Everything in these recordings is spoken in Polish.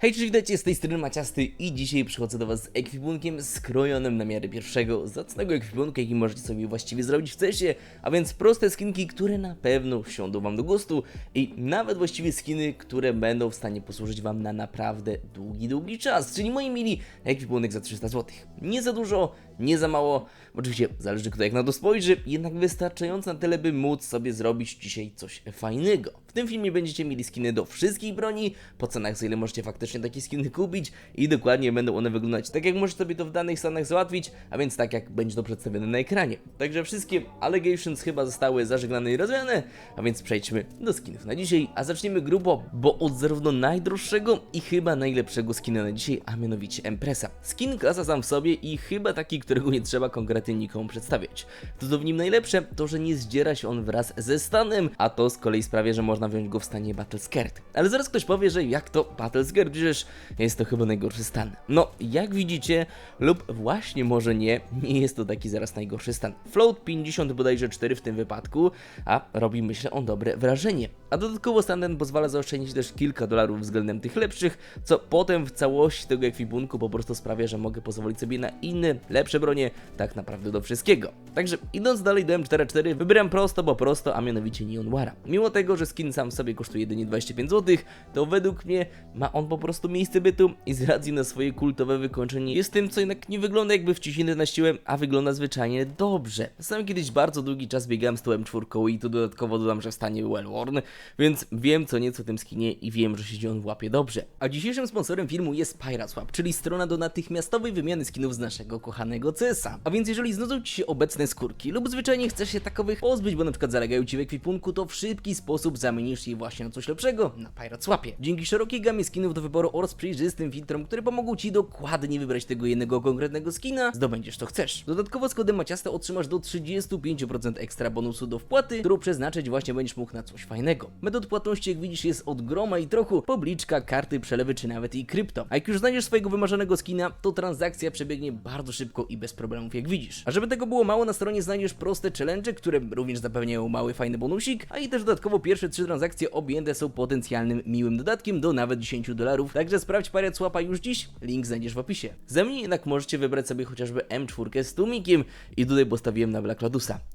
Hej, cześć, witajcie, z tej strony Maciasty i dzisiaj przychodzę do Was z ekwipunkiem skrojonym na miarę pierwszego zacnego ekwipunku, jaki możecie sobie właściwie zrobić w cesie, a więc proste skinki, które na pewno wsiądą Wam do gustu i nawet właściwie skiny, które będą w stanie posłużyć Wam na naprawdę długi, długi czas, czyli moi mili ekwipunek za 300 zł. Nie za dużo, nie za mało, oczywiście zależy kto jak na to spojrzy, jednak wystarczająco na tyle, by móc sobie zrobić dzisiaj coś fajnego. W tym filmie będziecie mieli skiny do wszystkich broni, po cenach za ile możecie faktycznie takie skiny kupić i dokładnie będą one wyglądać tak jak możecie sobie to w danych stanach załatwić, a więc tak jak będzie to przedstawione na ekranie. Także wszystkie allegations chyba zostały zażegnane i rozwiane, a więc przejdźmy do skinów na dzisiaj, a zaczniemy grubo, bo od zarówno najdroższego i chyba najlepszego skina na dzisiaj, a mianowicie Empresa. Skin klasa sam w sobie i chyba taki, którego nie trzeba konkretnie nikomu przedstawiać. To co w nim najlepsze, to że nie zdziera się on wraz ze stanem, a to z kolei sprawia, że można wziąć go w stanie Battle Skirt. Ale zaraz ktoś powie, że jak to Battle Skirt, przecież jest to chyba najgorszy stan. No, jak widzicie, lub właśnie może nie, nie jest to taki zaraz najgorszy stan. Float 50 bodajże 4 w tym wypadku, a robi myślę on dobre wrażenie. A dodatkowo stan ten pozwala zaoszczędzić też kilka dolarów względem tych lepszych, co potem w całości tego ekwipunku po prostu sprawia, że mogę pozwolić sobie na inne, lepsze bronie, tak naprawdę do wszystkiego. Także idąc dalej do M44, wybrałem prosto, bo prosto, a mianowicie Neon Wara. Mimo tego, że skin sam sobie kosztuje jedynie 25 zł, to według mnie ma on po prostu miejsce bytu i z racji na swoje kultowe wykończenie jest tym, co jednak nie wygląda jakby wciśnięty na siłę, a wygląda zwyczajnie dobrze. Sam kiedyś bardzo długi czas biegałem z tą M4 i tu dodatkowo dodam, że w stanie Wellworn, więc wiem co nieco o tym skinie i wiem, że siedzi on w łapie dobrze. A dzisiejszym sponsorem filmu jest PirateSwap, czyli strona do natychmiastowej wymiany skinów z naszego kochanego CS-a. A więc jeżeli znudzą Ci się obecne skórki lub zwyczajnie chcesz się takowych pozbyć, bo na przykład zalegają Ci w ekwipunku, to w szybki sposób zamienisz je właśnie na coś lepszego na PirateSwapie. Dzięki szerokiej gamie skinów do wyboru oraz przejrzystym filtrom, które pomogą Ci dokładnie wybrać tego jednego konkretnego skina, zdobędziesz to chcesz. Dodatkowo z kodem Maciasta otrzymasz do 35% ekstra bonusu do wpłaty, którą przeznaczyć właśnie będziesz mógł na coś fajnego. Metod płatności jak widzisz jest od groma i trochu, pobliczka, karty, przelewy czy nawet i krypto. A jak już znajdziesz swojego wymarzonego skina, to transakcja przebiegnie bardzo szybko i bez problemów jak widzisz. A żeby tego było mało, na stronie znajdziesz proste challenge, które również zapewniają mały fajny bonusik, a i też dodatkowo pierwsze trzy transakcje objęte są potencjalnym miłym dodatkiem do nawet 10 dolarów, także sprawdź parę słapa już dziś, link znajdziesz w opisie. Za mnie jednak możecie wybrać sobie chociażby M4 z tłumikiem i tutaj postawiłem na Black.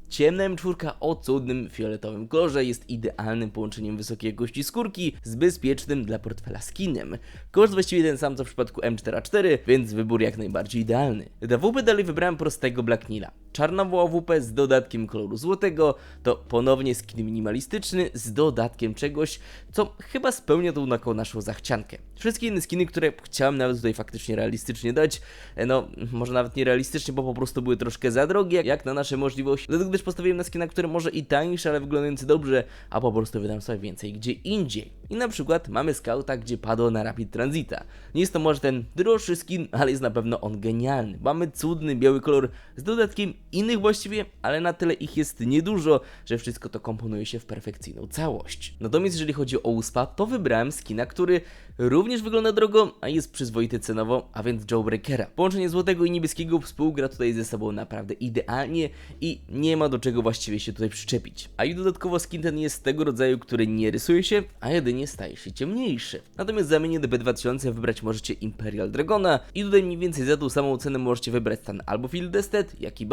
Ciemna M4 o cudnym fioletowym kolorze jest idealnym połączeniem wysokiej jakości skórki z bezpiecznym dla portfela skinem. Koszt właściwie ten sam co w przypadku M4A4, więc wybór jak najbardziej idealny. Do WP dalej wybrałem prostego Black Nila. Czarna WP z dodatkiem koloru złotego to ponownie skin minimalistyczny z dodatkiem czegoś, co chyba spełnia tą taką naszą zachciankę. Wszystkie inne skiny, które chciałem nawet tutaj faktycznie realistycznie dać, e, no może nawet nie realistycznie, bo po prostu były troszkę za drogie, jak na nasze możliwości. Dlatego też postawiłem na skina, które może i tańsze, ale wyglądające dobrze, a po prostu wydam sobie więcej gdzie indziej. I na przykład mamy Scouta, gdzie padło na Rapid Transita. Nie jest to może ten droższy skin, ale jest na pewno on genialny. Mamy cudny biały kolor z dodatkiem innych właściwie, ale na tyle ich jest niedużo, że wszystko to komponuje się w perfekcyjną całość. Natomiast jeżeli chodzi o USPA, to wybrałem skina, który również wygląda drogo, a jest przyzwoity cenowo, a więc Jawbreakera. Połączenie złotego i niebieskiego współgra tutaj ze sobą naprawdę idealnie i nie ma do czego właściwie się tutaj przyczepić. A i dodatkowo skin ten jest tego rodzaju, który nie rysuje się, a jedynie staje się ciemniejszy. Natomiast w zamianie do B2000 wybrać możecie Imperial Dragona i tutaj mniej więcej za tą samą cenę możecie wybrać stan albo Field Tested, jak i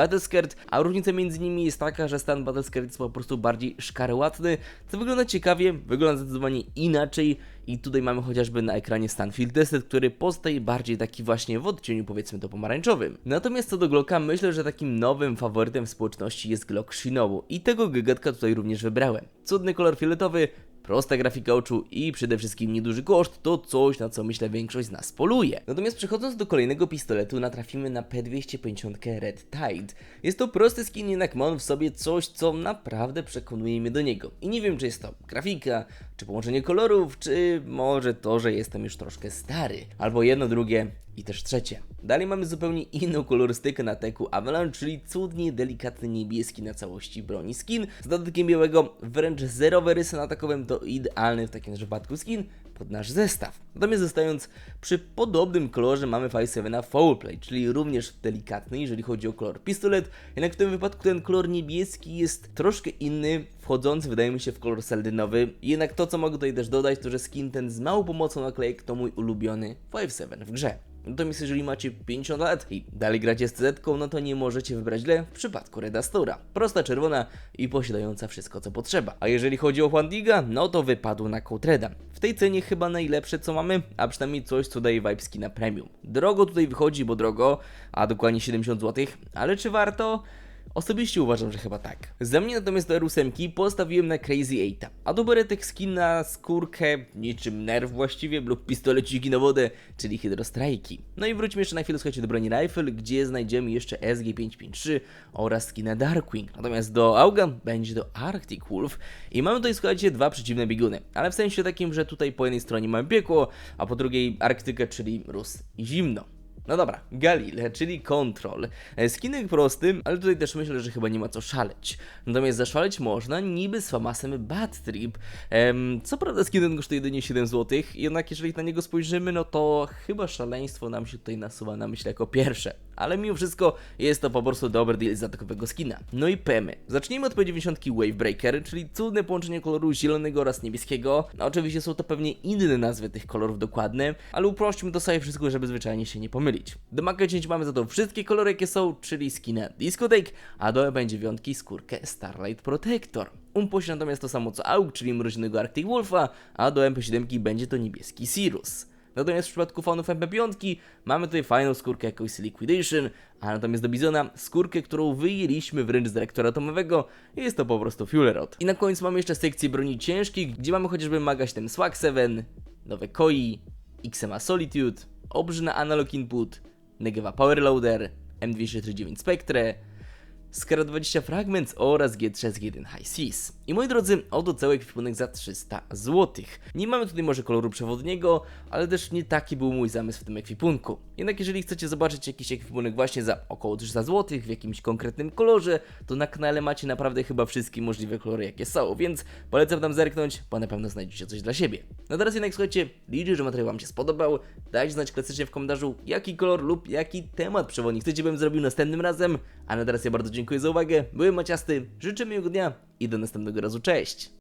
A różnica między nimi jest taka, że stan Battleskirt jest po prostu bardziej szkarłatny, co wygląda ciekawie, wygląda zdecydowanie inaczej i tutaj mamy chociażby na ekranie stan Field Tested, który pozostaje bardziej taki właśnie w odcieniu powiedzmy to pomarańczowym. Natomiast co do Glocka, myślę, że takim nowym faworytem w społeczności jest Glock Shinobu i tego gigatka tutaj również wybrałem. Cudny kolor fioletowy, prosta grafika oczu i przede wszystkim nieduży koszt to coś, na co myślę większość z nas poluje. Natomiast przechodząc do kolejnego pistoletu, natrafimy na P250 Red Tide. Jest to prosty skin, jednak ma on w sobie coś, co naprawdę przekonuje mnie do niego. I nie wiem, czy jest to grafika, czy połączenie kolorów, czy może to, że jestem już troszkę stary. Albo jedno, drugie i też trzecie. Dalej mamy zupełnie inną kolorystykę na teku Avalanche, czyli cudnie delikatny niebieski na całości broni skin. Z dodatkiem białego wręcz zerowe rysy na takowym to idealny w takim przypadku skin pod nasz zestaw. Natomiast zostając przy podobnym kolorze mamy 5.7 Foul Play, czyli również delikatny, jeżeli chodzi o kolor pistolet, jednak w tym wypadku ten kolor niebieski jest troszkę inny, wchodzący wydaje mi się w kolor seldynowy. Jednak to co mogę tutaj też dodać, to że skin ten z małą pomocą naklejek to mój ulubiony 5.7 w grze. Natomiast jeżeli macie 50 lat i dalej gracie z CZ, no to nie możecie wybrać źle w przypadku Redastora. Prosta czerwona i posiadająca wszystko co potrzeba. A jeżeli chodzi o Juandiga, no to wypadł na Cotreda. W tej cenie chyba najlepsze co mamy, a przynajmniej coś co daje vibe skina premium. Drogo tutaj wychodzi, bo drogo, a dokładnie 70 zł, ale czy warto? Osobiście uważam, że chyba tak. Za mnie natomiast do R8 postawiłem na Crazy 8, a do beretek skin na skórkę, niczym nerw właściwie, lub pistoleciki na wodę, czyli hydrostrajki. No i wróćmy jeszcze na chwilę, słuchajcie, do broni Rifle, gdzie znajdziemy jeszcze SG553 oraz skina Darkwing. Natomiast do Auga będzie to Arctic Wolf i mamy tutaj, słuchajcie, dwa przeciwne bieguny, ale w sensie takim, że tutaj po jednej stronie mamy piekło, a po drugiej Arktykę, czyli mróz i zimno. No dobra, Galil, czyli Control. E, Skinek prosty, ale tutaj też myślę, że chyba nie ma co szaleć. Natomiast zaszaleć można niby z Famasem Bad Trip. Em, co prawda skin kosztuje jedynie 7 zł, jednak jeżeli na niego spojrzymy, no to chyba szaleństwo nam się tutaj nasuwa na myśl jako pierwsze. Ale mimo wszystko jest to po prostu dobry deal za takowego skina. No i pemy. Zacznijmy od P90 Wavebreaker, czyli cudne połączenie koloru zielonego oraz niebieskiego. No oczywiście są to pewnie inne nazwy tych kolorów dokładne, ale uprośćmy to sobie wszystko, żeby zwyczajnie się nie pomylić. Do Maka 10 mamy za to wszystkie kolory jakie są, czyli skina Discotheque, a do B9 skórkę Starlight Protector. Um natomiast to samo co AUG, czyli mroźnego Arctic Wolfa, a do MP7 będzie to niebieski Sirius. Natomiast w przypadku fanów MP5 mamy tutaj fajną skórkę jakąś Liquidation, a natomiast do Bizona skórkę, którą wyjęliśmy wręcz z reaktora atomowego jest to po prostu Fuel Rod. I na końcu mamy jeszcze sekcję broni ciężkich, gdzie mamy chociażby Magaś Swag 7, nowe Koi, XMA Solitude, obrzyna Analog Input, Negeva Powerloader, M239 Spectre, Skara 20 Fragments oraz G3 z 1 High Seas. I moi drodzy, oto cały ekwipunek za 300 zł. Nie mamy tutaj może koloru przewodniego, ale też nie taki był mój zamysł w tym ekwipunku. Jednak jeżeli chcecie zobaczyć jakiś ekwipunek właśnie za około 300 zł w jakimś konkretnym kolorze, to na kanale macie naprawdę chyba wszystkie możliwe kolory jakie są, więc polecam tam zerknąć, bo na pewno znajdziecie coś dla siebie. No teraz jednak słuchajcie, liczę, że materiał Wam się spodobał. Dajcie znać klasycznie w komentarzu, jaki kolor lub jaki temat przewodnik chcecie, bym zrobił następnym razem. A na teraz ja bardzo dziękuję za uwagę, byłem Maciasty, życzę miłego dnia i do następnego razu, cześć!